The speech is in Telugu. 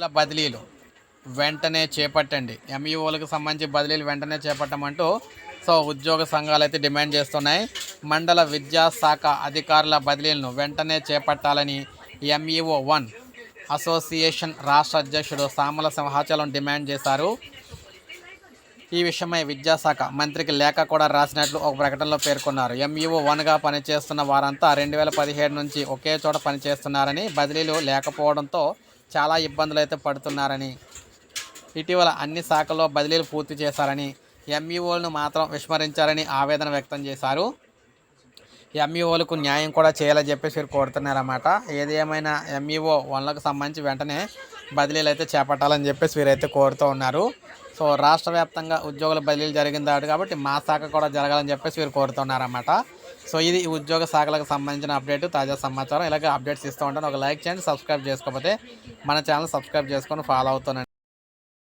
ఎంఈఓల బదిలీలు. వెంటనే చేపట్టండి. ఎంఈఓలకు సంబంధించి బదిలీలు వెంటనే చేపట్టమంటూ సో ఉద్యోగ సంఘాలు అయితే డిమాండ్ చేస్తున్నాయి. మండల విద్యాశాఖ అధికారుల బదిలీలను వెంటనే చేపట్టాలని ఎంఈఓ వన్ అసోసియేషన్ రాష్ట్ర అధ్యక్షుడు సామల సింహాచలం డిమాండ్ చేశారు. ఈ విషయమై విద్యాశాఖ మంత్రికి లేఖ కూడా రాసినట్లు ఒక ప్రకటనలో పేర్కొన్నారు. ఎంఈఓ వన్గా పనిచేస్తున్న వారంతా రెండు వేల పదిహేడు నుంచి ఒకే చోట పనిచేస్తున్నారని బదిలీలు లేకపోవడంతో చాలా ఇబ్బందులు అయితే పడుతున్నారని ఇటీవల అన్ని శాఖల్లో బదిలీలు పూర్తి చేశారని ఎంఈఓలను మాత్రం విస్మరించారని ఆవేదన వ్యక్తం చేశారు. ఎంఈఓలకు న్యాయం కూడా చేయాలని చెప్పేసి వీరు కోరుతున్నారన్నమాట. ఏది ఏమైనా ఎంఈఓ వన్లకు సంబంధించి వెంటనే బదిలీలు అయితే చేపట్టాలని చెప్పేసి వీరైతే కోరుతూ ఉన్నారు. సో రాష్ట్ర వ్యాప్తంగా ఉద్యోగుల బదిలీలు జరిగింది కాబట్టి మా శాఖ కూడా జరగాలని చెప్పేసి వీరు కోరుతున్నారన్నమాట. సో ఇది ఈ ఉద్యోగ శాఖలకు సంబంధించిన అప్డేట్ తాజా సమాచారం. ఇలాగే అప్డేట్స్ ఇస్తూ ఉంటాను. ఒక లైక్ చేయండి సబ్స్క్రైబ్ చేసుకోకపోతే మన ఛానల్ సబ్స్క్రైబ్ చేసుకొని ఫాలో అవుతున్నాను